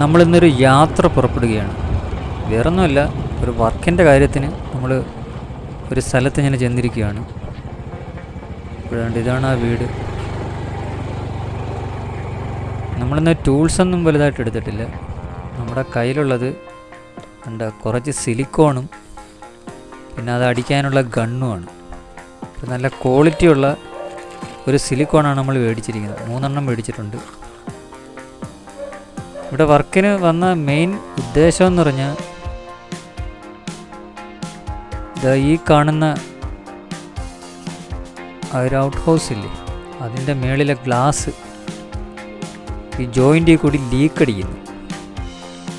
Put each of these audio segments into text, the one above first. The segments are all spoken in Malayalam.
നമ്മളിന്നൊരു യാത്ര പുറപ്പെടുകയാണ്. വേറൊന്നുമല്ല ഒരു വർക്കിന്റെ കാര്യത്തിന് നമ്മൾ ഒരു സ്ഥലത്ത് ഇങ്ങനെ ചെന്നിരിക്കുകയാണ്. ഇപ്പോഴാണ്ട് ഇതാണ് ആ വീട്. നമ്മളിന്ന് ടൂൾസ് ഒന്നും വലുതായിട്ട് എടുത്തിട്ടില്ല. നമ്മുടെ കയ്യിലുള്ളത് എന്താ കുറച്ച് സിലിക്കോണും പിന്നെ അത് അടിക്കാനുള്ള ഗണ്ണുമാണ്. നല്ല ക്വാളിറ്റിയുള്ള ഒരു സിലിക്കോണാണ് നമ്മൾ മേടിച്ചിരിക്കുന്നത്. മൂന്നെണ്ണം മേടിച്ചിട്ടുണ്ട്. ഇവിടെ വർക്കിന് വന്ന മെയിൻ ഉദ്ദേശം എന്ന് പറഞ്ഞാൽ ഈ കാണുന്ന ഒരു ഔട്ട് ഹൗസ് ഇല്ലേ അതിന്റെ മേളിലെ ഗ്ലാസ് ഈ ജോയിന്റിൽ കൂടി ലീക്ക് അടിക്കുന്നു.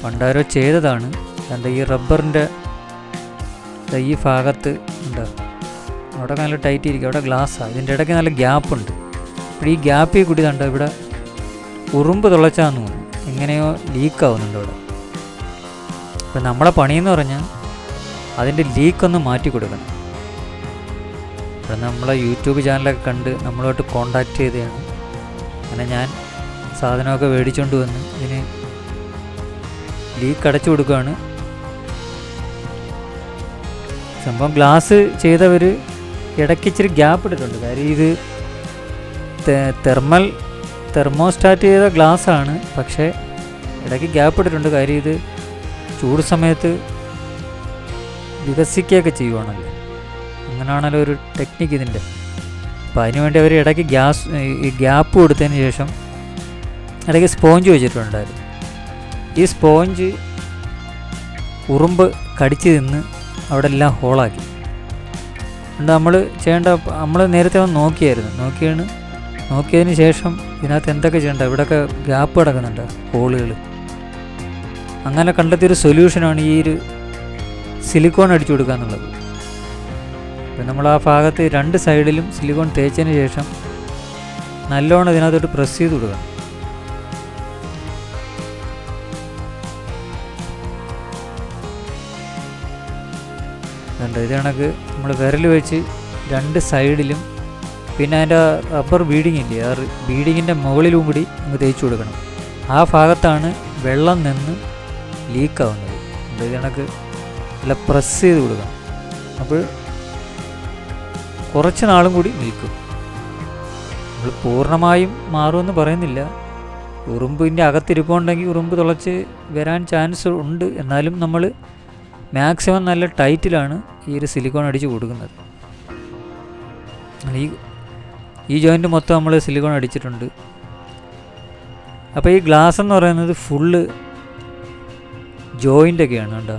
പണ്ടാരോ ചെയ്തതാണ് എന്താ ഈ റബ്ബറിന്റെ ഈ ഭാഗത്ത് ഉണ്ട് അവിടെ നല്ല ടൈറ്റ് ഇരിക്കും അവിടെ ഗ്ലാസ്സാണ് ഇതിന്റെ ഇടയ്ക്ക് നല്ല ഗ്യാപ്പുണ്ട് അപ്പോൾ ഈ ഗ്യാപ്പിൽ കൂടി കണ്ടോ ഇവിടെ ഉറുമ്പ് തുളച്ചാന്ന് തോന്നുന്നു. എങ്ങനെയോ ലീക്കാവുന്നുണ്ട് ഇവിടെ. അപ്പം നമ്മളെ പണിയെന്ന് പറഞ്ഞാൽ അതിന്റെ ലീക്കൊന്ന് മാറ്റി കൊടുക്കണം. അപ്പം നമ്മളെ യൂട്യൂബ് ചാനലൊക്കെ കണ്ട് നമ്മളോട്ട് കോണ്ടാക്ട് ചെയ്തതാണ്. അങ്ങനെ ഞാൻ സാധനമൊക്കെ മേടിച്ചുകൊണ്ട് വന്ന് ഇതിന് ലീക്ക് അടച്ചു കൊടുക്കുകയാണ്. സംഭവം ഗ്ലാസ് ചെയ്തവർ ഇടയ്ക്ക് ഇച്ചിരി ഗ്യാപ്പ് ഇട്ടിട്ടുണ്ട്. കാര്യം ഇത് തെർമൽ തെർമോസ്റ്റാറ്റ് ചെയ്ത ഗ്ലാസ് ആണ്. പക്ഷേ ഇടയ്ക്ക് ഗ്യാപ്പ് ഇട്ടിട്ടുണ്ട്. കാര്യം ഇത് ചൂട് സമയത്ത് വികസിക്കുകയൊക്കെ ചെയ്യുവാണല്ലോ. അങ്ങനെയാണല്ലോ ഒരു ടെക്നിക്ക് ഇതിന്റെ. അപ്പോൾ അതിനുവേണ്ടി അവർ ഇടയ്ക്ക് ഗ്യാസ് ഈ ഗ്യാപ്പ് കൊടുത്തതിന് ശേഷം ഇടയ്ക്ക് സ്പോഞ്ച് വെച്ചിട്ടുണ്ടായിരുന്നു. ഈ സ്പോഞ്ച് ഉറുമ്പ് കടിച്ച് തിന്ന് അവിടെ എല്ലാം ഹോളാക്കി എന്നിട്ട് നമ്മൾ ചെയ്യേണ്ട നമ്മൾ നേരത്തെ വന്ന് നോക്കിയായിരുന്നു. നോക്കിയാണ് നോക്കിയതിന് ശേഷം ഇതിനകത്ത് എന്തൊക്കെ ചെയ്യണ്ട? ഇവിടെയൊക്കെ ഗ്യാപ്പ് കിടക്കുന്നുണ്ട് ഹോളുകൾ അങ്ങനെ കണ്ടെത്തിയൊരു സൊല്യൂഷനാണ് ഈ ഒരു സിലിക്കോൺ അടിച്ചു കൊടുക്കുക എന്നുള്ളത്. അപ്പം നമ്മൾ ആ ഭാഗത്ത് രണ്ട് സൈഡിലും സിലിക്കോൺ തേച്ചതിന് ശേഷം നല്ലോണം ഇതിനകത്തോട്ട് പ്രസ് ചെയ്ത് കൊടുക്കണം കണ്ടോ? ഇത് കണക്ക് നമ്മൾ വിരൽ വെച്ച് രണ്ട് സൈഡിലും പിന്നെ അതിന്റെ റബ്ബർ ബീഡിങ് ഇല്ലേ? ആ ബീഡിങ്ങിന്റെ മുകളിലും കൂടി നമുക്ക് തേച്ച് കൊടുക്കണം. ആ ഭാഗത്താണ് വെള്ളം നിന്ന് ലീക്കാവുന്നത്. ഇത് കണക്ക് നല്ല പ്രസ് ചെയ്ത് കൊടുക്കണം. അപ്പോൾ കുറച്ച് നാളും കൂടി നിൽക്കും. നമ്മൾ പൂർണമായും മാറുമെന്ന് പറയുന്നില്ല. ഉറുമ്പിന്റെ അകത്തിരിപ്പുണ്ടെങ്കിൽ ഉറുമ്പ് തുളച്ച് വരാൻ ചാൻസ് ഉണ്ട്. എന്നാലും നമ്മൾ മാക്സിമം നല്ല ടൈറ്റിലാണ് ഈ ഒരു സിലിക്കോൺ അടിച്ച് കൊടുക്കുന്നത്. ഈ ഈ ജോയിന്റ് മൊത്തം നമ്മൾ സിലിക്കോൺ അടിച്ചിട്ടുണ്ട്. അപ്പോൾ ഈ ഗ്ലാസ് എന്ന് പറയുന്നത് ഫുള്ള് ജോയിന്റൊക്കെയാണ് കേട്ടോ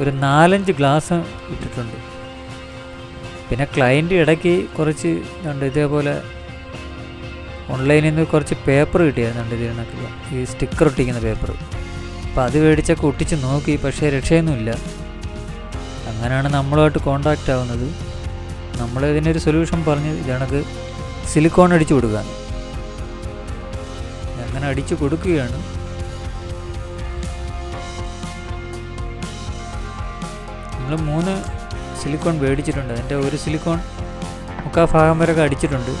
ഒരു നാലഞ്ച് ഗ്ലാസ് ഇട്ടിട്ടുണ്ട്. പിന്നെ ക്ലയന്റ് ഇടയ്ക്ക് കുറച്ച് ഉണ്ട് ഇതേപോലെ ഓൺലൈനിൽ നിന്ന് കുറച്ച് പേപ്പർ കിട്ടിയായിരുന്നുണ്ട് ഇത് ഈ സ്റ്റിക്കർ ഒട്ടിക്കുന്ന പേപ്പർ അപ്പോൾ അത് മേടിച്ചൊക്കെ ഒട്ടിച്ച് നോക്കി. പക്ഷേ രക്ഷയൊന്നുമില്ല. അങ്ങനെയാണ് നമ്മളുമായിട്ട് കോണ്ടാക്റ്റ് ആവുന്നത്. നമ്മൾ ഇതിനൊരു സൊല്യൂഷൻ പറഞ്ഞ് ഇതണക്ക് സിലിക്കോൺ അടിച്ചു കൊടുക്കുക. അങ്ങനെ അടിച്ചു കൊടുക്കുകയാണ്. നമ്മൾ മൂന്ന് സിലിക്കോൺ മേടിച്ചിട്ടുണ്ട് അതിന്റെ ഒരു സിലിക്കോൺ മുക്കാ ഭാഗം വരെയൊക്കെ അടിച്ചിട്ടുണ്ട്.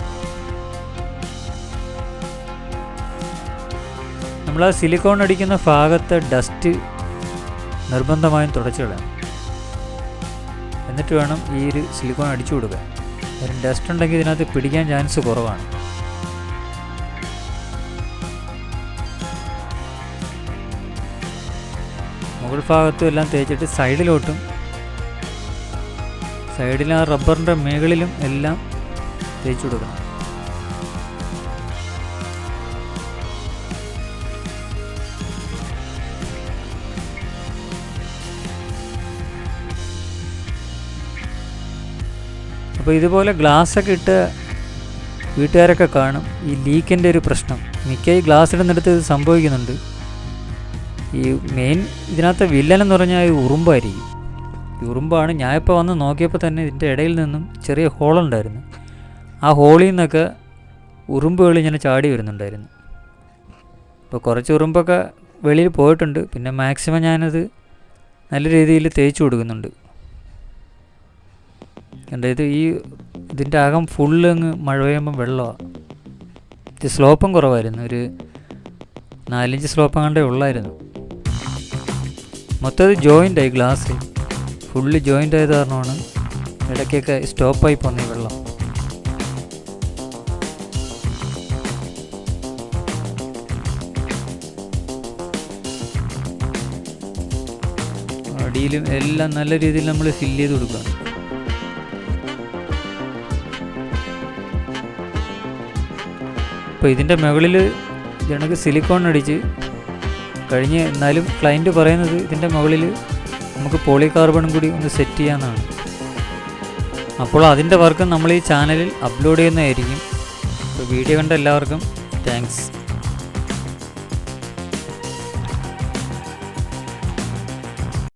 നമ്മൾ ആ സിലിക്കോൺ അടിക്കുന്ന ഭാഗത്തെ ഡസ്റ്റ് നിർബന്ധമായും തുടച്ചു കളയണം എന്നിട്ട് വേണം ഈ ഒരു സിലിക്കോൺ അടിച്ചു കൊടുക്കാൻ. കാര്യം ഡസ്റ്റ് ഉണ്ടെങ്കിൽ ഇതിനകത്ത് പിടിക്കാൻ ചാൻസ് കുറവാണ്. മുകൾ ഭാഗത്തും എല്ലാം തേച്ചിട്ട് സൈഡിലോട്ടും സൈഡിൽ ആ റബ്ബറിന്റെ മുകളിലും എല്ലാം തേച്ചു കൊടുക്കണം. അപ്പോൾ ഇതുപോലെ ഗ്ലാസ്സൊക്കെ ഇട്ട് വീട്ടുകാരൊക്കെ കാണും. ഈ ലീക്കിന്റെ ഒരു പ്രശ്നം. മിക്ക ഈ ഗ്ലാസ് ഇടുന്നിടത്ത് ഇത് സംഭവിക്കുന്നുണ്ട്. ഈ മെയിൻ ഇതിനകത്ത് വില്ലൻ എന്ന് പറഞ്ഞാൽ ഈ ഉറുമ്പായിരിക്കും. ഈ ഉറുമ്പാണ്. ഞാനിപ്പോൾ വന്ന് നോക്കിയപ്പോൾ തന്നെ ഇതിന്റെ ഇടയിൽ നിന്നും ചെറിയ ഹോളുണ്ടായിരുന്നു ആ ഹോളിൽ നിന്നൊക്കെ ഉറുമ്പുകൾ ഇങ്ങനെ ചാടി വരുന്നുണ്ടായിരുന്നു. അപ്പോൾ കുറച്ച് ഉറുമ്പൊക്കെ വെളിയിൽ പോയിട്ടുണ്ട്. പിന്നെ മാക്സിമം ഞാനത് നല്ല രീതിയിൽ തേച്ച് കൊടുക്കുന്നുണ്ട്. ഇത് ഈ ഇതിന്റെ അകം ഫുള്ള് അങ്ങ് മഴ പെയ്യുമ്പം വെള്ളമാണ് ഇത് സ്ലോപ്പും കുറവായിരുന്നു. ഒരു നാലഞ്ച് സ്ലോപ്പ് കണ്ടേ ഉള്ളായിരുന്നു. മൊത്തത്തിൽ ജോയിന്റ് ആയി ഗ്ലാസ് ഫുള്ള് ജോയിന്റ് ആയത് കാരണമാണ് ഇടയ്ക്കൊക്കെ സ്റ്റോപ്പായി പോന്നി വെള്ളം. അടിയിലും എല്ലാം നല്ല രീതിയിൽ നമ്മൾ ഫില്ല് ചെയ്ത് കൊടുക്കണം അപ്പോൾ ഇതിന്റെ മുകളിൽ ജനക്ക് സിലിക്കോൺ അടിച്ച് കഴിഞ്ഞ് എന്നാലും ക്ലയന്റ് പറയുന്നത് ഇതിന്റെ മുകളിൽ നമുക്ക് പോളി പോളികാർബണും കൂടി ഒന്ന് സെറ്റ് ചെയ്യാമെന്നാണ് അപ്പോൾ അതിന്റെ വർക്ക് നമ്മൾ ഈ ചാനലിൽ അപ്ലോഡ് ചെയ്യുന്നതായിരിക്കും. വീഡിയോ കണ്ട എല്ലാവർക്കും താങ്ക്സ്